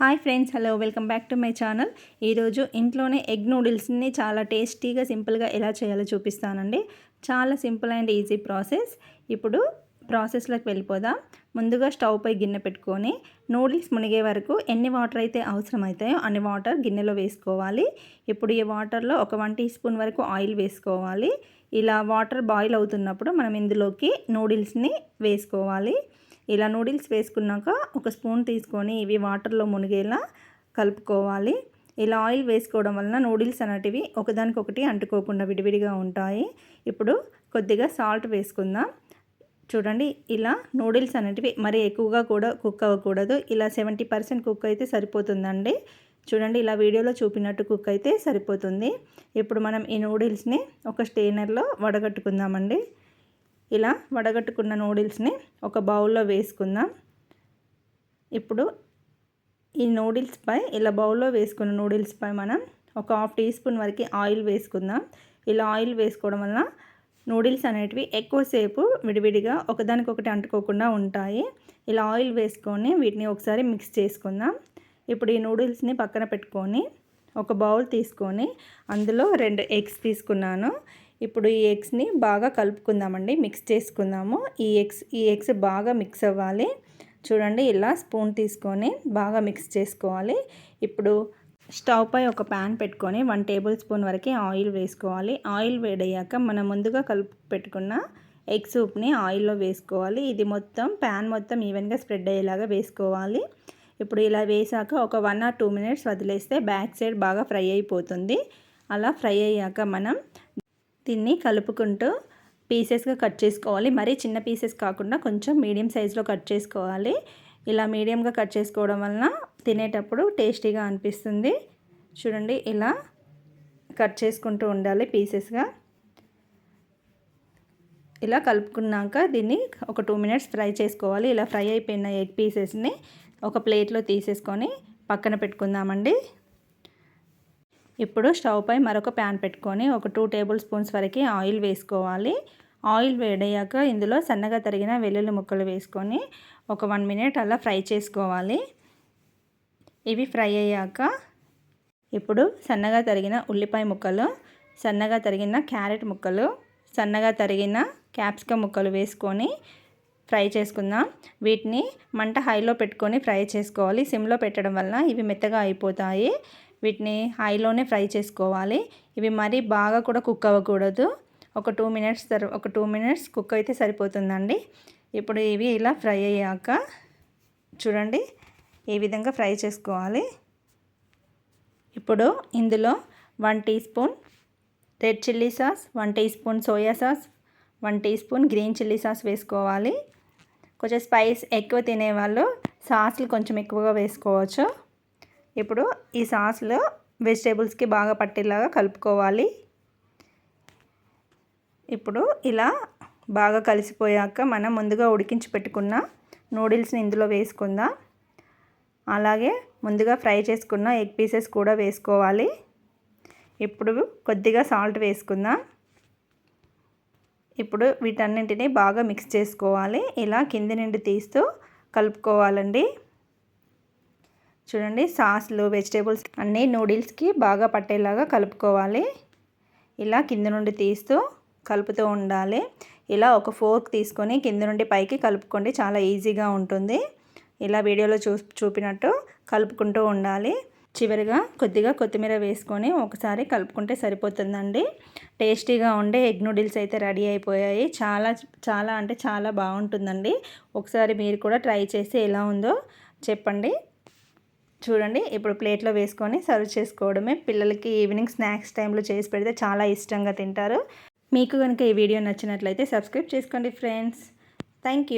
Hi friends hello welcome back to my channel. ఈరోజు ఇంట్లోనే egg నూడిల్స్ని చాలా టేస్టీగా సింపుల్గా ఎలా చేయాలో చూపిస్తానండి. చాలా సింపుల్ అండ్ ఈజీ ప్రాసెస్. ఇప్పుడు ప్రాసెస్లోకి వెళ్ళిపోదాం. ముందుగా స్టవ్ పై గిన్నె పెట్టుకొని నూడిల్స్ మునిగే వరకు ఎన్ని వాటర్ అయితే అవసరమవుతాయో అన్ని వాటర్ గిన్నెలో వేసుకోవాలి. ఇప్పుడు ఈ వాటర్లో ఒక వన్ టీ స్పూన్ వరకు ఆయిల్ వేసుకోవాలి. ఇలా వాటర్ బాయిల్ అవుతున్నప్పుడు మనం ఇందులోకి నూడిల్స్ని వేసుకోవాలి. ఇలా నూడిల్స్ వేసుకున్నాక ఒక స్పూన్ తీసుకొని ఇవి వాటర్లో మునిగేలా కలుపుకోవాలి. ఇలా ఆయిల్ వేసుకోవడం వలన నూడిల్స్ అనేటివి ఒకదానికొకటి అంటుకోకుండా విడివిడిగా ఉంటాయి. ఇప్పుడు కొద్దిగా సాల్ట్ వేసుకుందాం. చూడండి ఇలా నూడిల్స్ అనేటివి మరీ ఎక్కువగా కూడా కుక్ అవ్వకూడదు. ఇలా సెవెంటీ పర్సెంట్ కుక్ అయితే సరిపోతుందండి. చూడండి ఇలా వీడియోలో చూపినట్టు కుక్ అయితే సరిపోతుంది. ఇప్పుడు మనం ఈ నూడిల్స్ని ఒక స్టెయినర్లో వడగట్టుకుందామండి. ఇలా వడగట్టుకున్న నూడిల్స్ని ఒక బౌల్లో వేసుకుందాం. ఇప్పుడు ఈ నూడిల్స్ పై ఇలా బౌల్లో వేసుకున్న నూడిల్స్ పై మనం ఒక హాఫ్ టీ స్పూన్ వరకు ఆయిల్ వేసుకుందాం. ఇలా ఆయిల్ వేసుకోవడం వల్ల నూడిల్స్ అనేటివి ఎక్కువసేపు విడివిడిగా ఒకదానికొకటి అంటుకోకుండా ఉంటాయి. ఇలా ఆయిల్ వేసుకొని వీటిని ఒకసారి మిక్స్ చేసుకుందాం. ఇప్పుడు ఈ నూడిల్స్ని పక్కన పెట్టుకొని ఒక బౌల్ తీసుకొని అందులో రెండు ఎగ్స్ తీసుకున్నాను. ఇప్పుడు ఈ ఎగ్స్ని బాగా కలుపుకుందామండి మిక్స్ చేసుకుందాము. ఈ ఎగ్స్ ఈ ఎగ్స్ బాగా మిక్స్ అవ్వాలి. చూడండి ఇలా స్పూన్ తీసుకొని బాగా మిక్స్ చేసుకోవాలి. ఇప్పుడు స్టవ్ పై ఒక ప్యాన్ పెట్టుకొని వన్ టేబుల్ స్పూన్ వరకు ఆయిల్ వేసుకోవాలి. ఆయిల్ వేడయ్యాక మనం ముందుగా కలుపు పెట్టుకున్న ఎగ్ సూప్ని ఆయిల్లో వేసుకోవాలి. ఇది మొత్తం ప్యాన్ మొత్తం ఈవెన్గా స్ప్రెడ్ అయ్యేలాగా వేసుకోవాలి. ఇప్పుడు ఇలా వేసాక ఒక వన్ ఆర్ టూ మినిట్స్ వదిలేస్తే బ్యాక్ సైడ్ బాగా ఫ్రై అయిపోతుంది. అలా ఫ్రై అయ్యాక మనం దీన్ని కలుపుకుంటూ పీసెస్గా కట్ చేసుకోవాలి. మరీ చిన్న పీసెస్ కాకుండా కొంచెం మీడియం సైజులో కట్ చేసుకోవాలి. ఇలా మీడియంగా కట్ చేసుకోవడం వలన తినేటప్పుడు టేస్టీగా అనిపిస్తుంది. చూడండి ఇలా కట్ చేసుకుంటూ ఉండాలి పీసెస్గా. ఇలా కలుపుకున్నాక దీన్ని ఒక టూ మినిట్స్ ఫ్రై చేసుకోవాలి. ఇలా ఫ్రై అయిపోయిన ఎగ్ పీసెస్ని ఒక ప్లేట్లో తీసేసుకొని పక్కన పెట్టుకుందామండి. ఇప్పుడు స్టవ్ పై మరొక ప్యాన్ పెట్టుకొని ఒక టూ టేబుల్ స్పూన్స్ వరకు ఆయిల్ వేసుకోవాలి. ఆయిల్ వేడయ్యాక ఇందులో సన్నగా తరిగిన వెల్లుల్లి ముక్కలు వేసుకొని ఒక వన్ మినిట్ అలా ఫ్రై చేసుకోవాలి. ఇవి ఫ్రై అయ్యాక ఇప్పుడు సన్నగా తరిగిన ఉల్లిపాయ ముక్కలు సన్నగా తరిగిన క్యారెట్ ముక్కలు సన్నగా తరిగిన క్యాప్సికమ్ ముక్కలు వేసుకొని ఫ్రై చేసుకుందాం. వీటిని మంట హైలో పెట్టుకొని ఫ్రై చేసుకోవాలి. సిమ్లో పెట్టడం వల్ల ఇవి మెత్తగా అయిపోతాయి. వీటిని హైలోనే ఫ్రై చేసుకోవాలి. ఇవి మరీ బాగా కూడా కుక్ అవ్వకూడదు. ఒక టూ మినిట్స్ తర్వా ఒక టూ మినిట్స్ కుక్ అయితే సరిపోతుందండి. ఇప్పుడు ఇవి ఇలా ఫ్రై అయ్యాక చూడండి ఈ విధంగా ఫ్రై చేసుకోవాలి. ఇప్పుడు ఇందులో one teaspoon red chilli sauce one teaspoon soya sauce one teaspoon green chilli sauce వేసుకోవాలి. కొంచెం స్పైస్ ఎక్కువ తినేవాళ్ళు సాస్లు కొంచెం ఎక్కువగా వేసుకోవచ్చు. ఇప్పుడు ఈ సాస్లో వెజిటేబుల్స్కి బాగా పట్టేలాగా కలుపుకోవాలి. ఇప్పుడు ఇలా బాగా కలిసిపోయాక మనం ముందుగా ఉడికించి పెట్టుకున్న నూడిల్స్ని ఇందులో వేసుకుందాం. అలాగే ముందుగా ఫ్రై చేసుకున్న ఎగ్ పీసెస్ కూడా వేసుకోవాలి. ఇప్పుడు కొద్దిగా సాల్ట్ వేసుకుందాం. ఇప్పుడు వీటన్నింటినీ బాగా మిక్స్ చేసుకోవాలి. ఇలా కింది నుండి తీస్తూ కలుపుకోవాలండి. చూడండి సాస్లు వెజిటేబుల్స్ అన్నీ నూడిల్స్కి బాగా పట్టేలాగా కలుపుకోవాలి. ఇలా కింద నుండి తీస్తూ కలుపుతూ ఉండాలి. ఇలా ఒక ఫోర్క్ తీసుకొని కింద నుండి పైకి కలుపుకోండి చాలా ఈజీగా ఉంటుంది. ఇలా వీడియోలో చూ చూపినట్టు కలుపుకుంటూ ఉండాలి. చివరిగా కొద్దిగా కొత్తిమీర వేసుకొని ఒకసారి కలుపుకుంటే సరిపోతుందండి. టేస్టీగా ఉండే ఎగ్ నూడిల్స్ అయితే రెడీ అయిపోయాయి. చాలా చాలా అంటే చాలా బాగుంటుందండి. ఒకసారి మీరు కూడా ట్రై చేసి ఎలా ఉందో చెప్పండి. చూడండి ఇప్పుడు ప్లేట్లో వేసుకొని సర్వ్ చేసుకోవడమే. పిల్లలకి ఈవినింగ్ స్నాక్స్ టైంలో చేసి పెడితే చాలా ఇష్టంగా తింటారు. మీకు కనుక ఈ వీడియో నచ్చినట్లయితే సబ్స్క్రైబ్ చేసుకోండి ఫ్రెండ్స్. థ్యాంక్